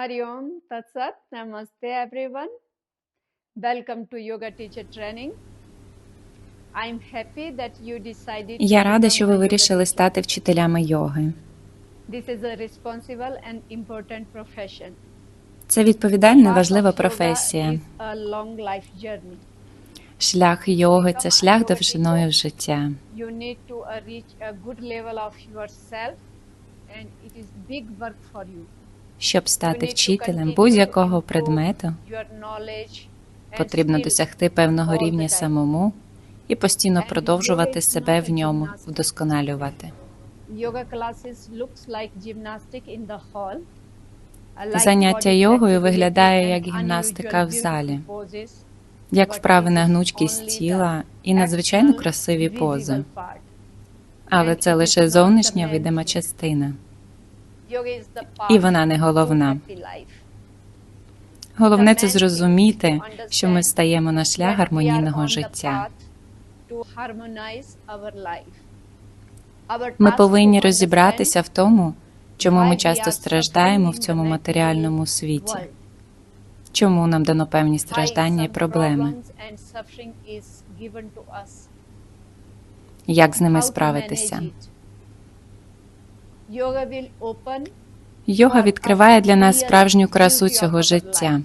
Hari Om Tat Sat. Namaste everyone. Welcome to Yoga Teacher Training. I'm happy that you decided Я рада, що ви вирішили стати вчителями йоги. This is a responsible and important profession. Це відповідальна, важлива професія. a long life journey. Шлях йоги це шлях довжиною в життя. You need to uh, reach a good level of yourself and it is big work for you. Щоб стати вчителем будь-якого предмету, потрібно досягти певного рівня самому і постійно продовжувати себе в ньому, вдосконалювати. Uh, Заняття йогою виглядає як гімнастика в залі, як but вправи на гнучкість тіла і надзвичайно красиві пози. Але це лише зовнішня видима частина. І вона не головна. Головне це зрозуміти, що ми стаємо на шлях гармонійного життя. Ми повинні розібратися в тому, чому ми часто страждаємо в цьому матеріальному світі, чому нам дано певні страждання і проблеми, як з ними справитися. manage it. Yoga will open Йога відкриває для нас справжню красу цього життя.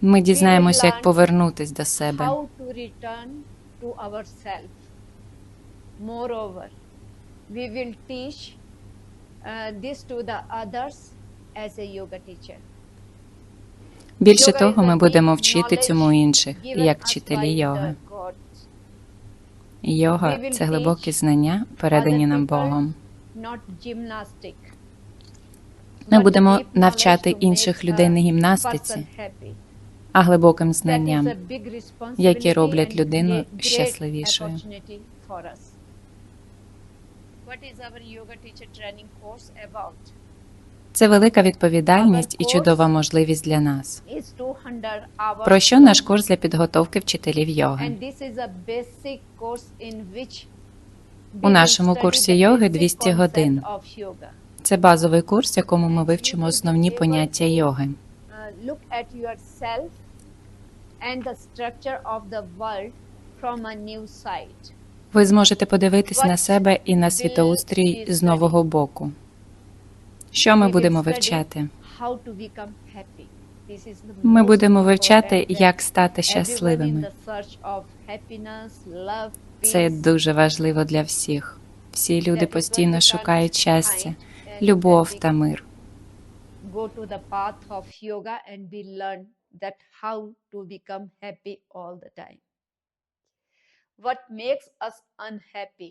Ми дізнаємося, як повернутись до себе. uh. Більше того, ми будемо вчити цьому інших, як вчителі йоги. Йога це глибокі знання, передані нам Богом. Ми будемо навчати інших людей не гімнастиці, а глибоким знанням. які роблять людину щасливішою. What is our yoga teacher training course about? Це велика відповідальність і чудова можливість для нас. Is 200 hours Про що наш курс для підготовки вчителів йоги? У нашому курсі йоги basic 200 годин. Це базовий курс, в якому ми вивчимо основні поняття йоги. Ви зможете подивитись на себе і на світоустрій з нового боку. Що ми будемо вивчати? Ми будемо вивчати, як стати щасливими. Це дуже важливо для всіх. Всі люди постійно шукають щастя, любов та мир. What makes us unhappy?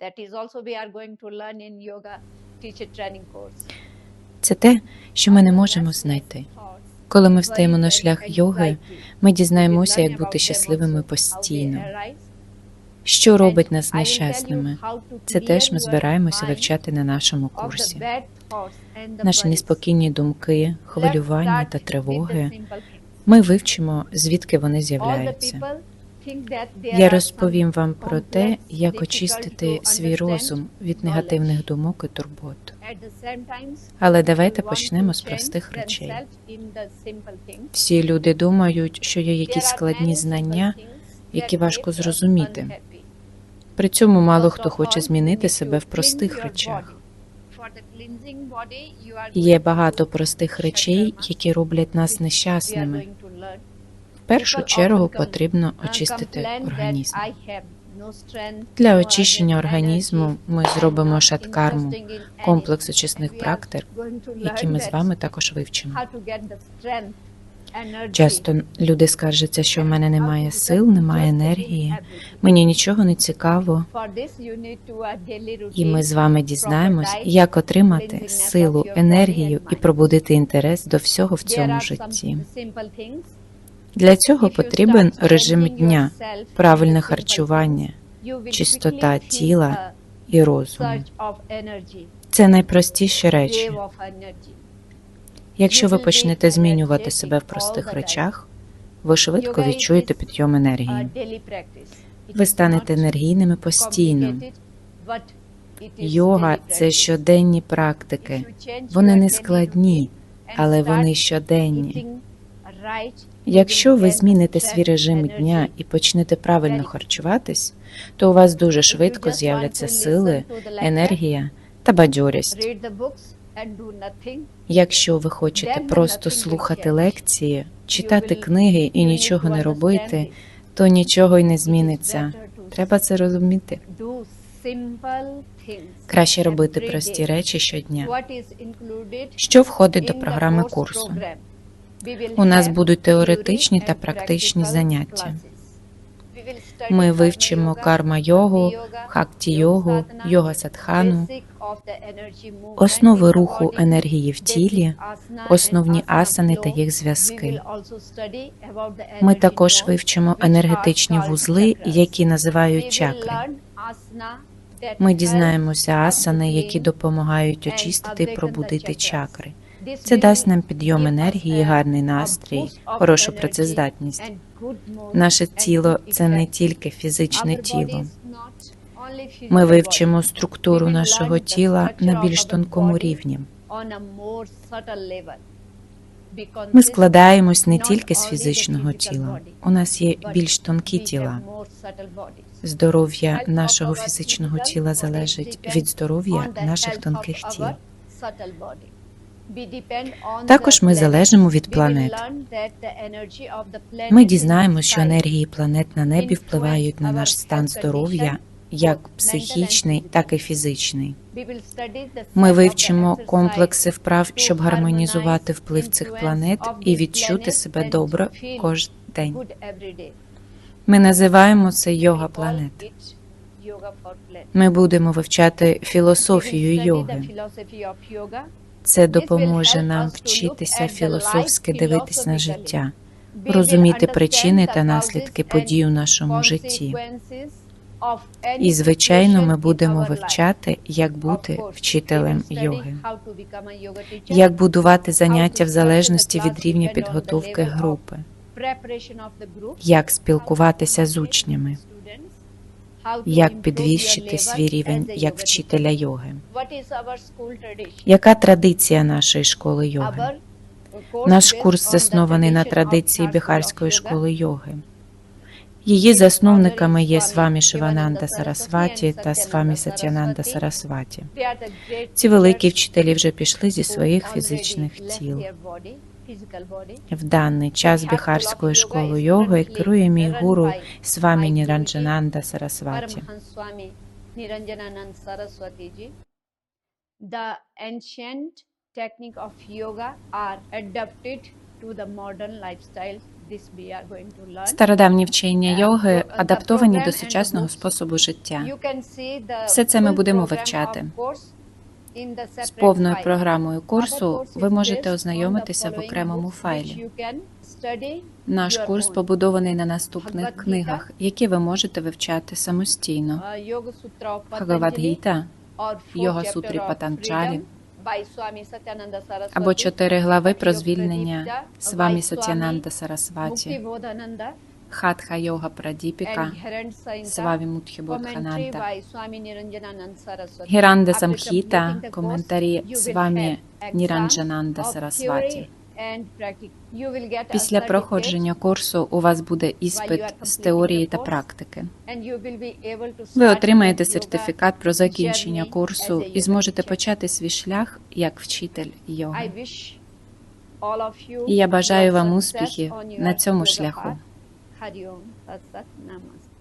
That is also we are going to learn in yoga. Це те, що ми не можемо знайти. Коли ми встаємо на шлях йоги, ми дізнаємося, як бути щасливими постійно. Що робить нас нещасними? Це теж ми збираємося вивчати на нашому курсі. Наші неспокійні думки, хвилювання та тривоги. Ми вивчимо, звідки вони з'являються. Я розповім вам про те, як очистити свій розум від негативних думок і турбот. Але давайте почнемо з простих речей. Всі люди думають, що є якісь складні знання, які важко зрозуміти. При цьому мало хто хоче змінити себе в простих речах. Є багато простих речей, які роблять нас нещасними. Першу чергу потрібно очистити організм. Для очищення організму ми зробимо шаткарму, комплекс очисних практик, які ми з вами також вивчимо. Часто люди скаржаться, що в мене немає сил, немає енергії, мені нічого не цікаво, і ми з вами дізнаємось, як отримати силу, енергію і пробудити інтерес до всього в цьому житті. Для цього потрібен режим дня, правильне харчування, чистота тіла і розуму. Це найпростіші речі. Якщо ви почнете змінювати себе в простих речах, ви швидко відчуєте підйом енергії. Ви станете енергійними постійно. Йога це щоденні практики. Вони не складні, але вони щоденні. Якщо ви зміните свій режим дня і почнете правильно харчуватись, то у вас дуже швидко з'являться сили, енергія та бадьорість. Якщо ви хочете просто слухати лекції, читати книги і нічого не робити, то нічого й не зміниться. Треба це розуміти. Краще робити прості речі щодня. Що входить до програми курсу? У нас будуть теоретичні та практичні заняття. Ми вивчимо карма-йогу, хакті-йогу, йога-садхану, основи руху енергії в тілі, основні асани та їх зв'язки. Ми також вивчимо енергетичні вузли, які називають чакри. Ми дізнаємося асани, які допомагають очистити і пробудити чакри. Це дасть нам підйом енергії, гарний настрій, хорошу працездатність. Наше тіло це не тільки фізичне тіло. Ми вивчимо структуру нашого тіла на більш тонкому рівні. Ми складаємось не тільки з фізичного тіла. У нас є більш тонкі тіла. Здоров'я нашого фізичного тіла залежить від здоров'я наших тонких тіл. Також ми залежимо від планет. Ми дізнаємося, що енергії планет на небі впливають на наш стан здоров'я, як психічний, так і фізичний. Ми вивчимо комплекси вправ, щоб гармонізувати вплив цих планет і відчути себе добре кожен день. Ми називаємо це йога планет. Ми будемо вивчати філософію йоги. Це допоможе нам вчитися філософськи дивитись на життя, розуміти причини та наслідки подій у нашому житті. І, звичайно, ми будемо вивчати, як бути вчителем йоги, як будувати заняття в залежності від рівня підготовки групи, як спілкуватися з учнями, як підвищити свій рівень як вчителя йоги. Яка традиція нашої школи йоги? Наш курс заснований на традиції Біхарської школи йоги. Її засновниками є Свамі Шивананда Сарасваті та Свамі Сатянанда Сарасваті. Ці великі вчителі вже пішли зі своїх фізичних тіл. В даний час Біхарською школою йоги керує мій гуру Свамі Ніранджананда Сарасваті. The ancient technique of yoga are adapted to the modern lifestyle. Стародавні вчення йоги адаптовані до сучасного способу життя. You can see the Все це ми будемо вивчати. З повною програмою курсу ви можете ознайомитися в окремому файлі. Наш курс побудований на наступних книгах, які ви можете вивчати самостійно. Four Йога Сутрі Saraswati, або чотири глави про звільнення Свамі Сатянанда Сарасваті, Хатха Йога Прадіпіка, Сваві by Saraswati. Гіранда Самхіта, коментарі Свамі Ніранджананда Сарасваті. Після проходження курсу у вас буде іспит з теорії та практики. Ви отримаєте сертифікат про закінчення курсу і зможете почати свій шлях як вчитель йоги. І я бажаю вам успіхів на цьому шляху. Path. Hari Om Tat Sat Namaste.